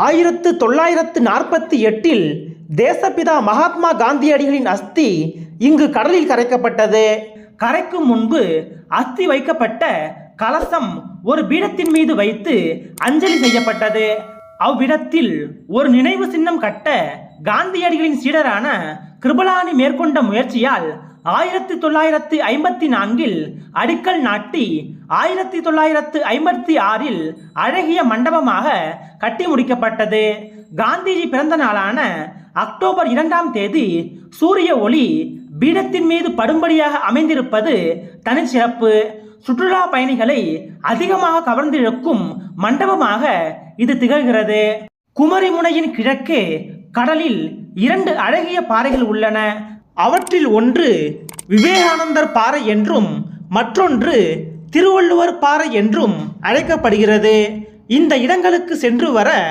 ஆயிரத்து தொள்ளாயிரத்து நாற்பத்தி எட்டில் தேசப்பிதா மகாத்மா காந்தியடிகளின் அஸ்தி இங்கு கடலில் கரைக்கப்பட்டது. கரைக்கும் முன்பு அஸ்தி வைக்கப்பட்ட கலசம் ஒரு பீடத்தின் மீது வைத்து அஞ்சலி செய்யப்பட்டது. அவ்விடத்தில் ஒரு நினைவு சின்னம் கட்ட காந்தியடிகளின் சீடரான கிருபலானி மேற்கொண்ட முயற்சியால் ஆயிரத்தி தொள்ளாயிரத்தி ஐம்பத்தி நான்கில் அடிக்கல் நாட்டி ஆயிரத்தி தொள்ளாயிரத்து ஐம்பத்தி ஆறில் அழகிய மண்டபமாக கட்டி முடிக்கப்பட்டது. காந்திஜி பிறந்த நாளான அக்டோபர் இரண்டாம் தேதி சூரிய ஒளி பீடத்தின் மீது படும்படியாக அமைந்திருப்பது தனிச்சிறப்பு. சுற்றுலா பயணிகளை அதிகமாக கவர்ந்திழுக்கும் மண்டபமாக இது திகழ்கிறது. குமரிமுனையின் கிழக்கே கடலில் இரண்டு அழகிய பாறைகள் உள்ளன. அவற்றில் ஒன்று விவேகானந்தர் பாறை என்றும் மற்றொன்று திருவள்ளுவர் பாறை என்றும் அழைக்கப்படுகிறது. இந்த இடங்களுக்கு சென்று வர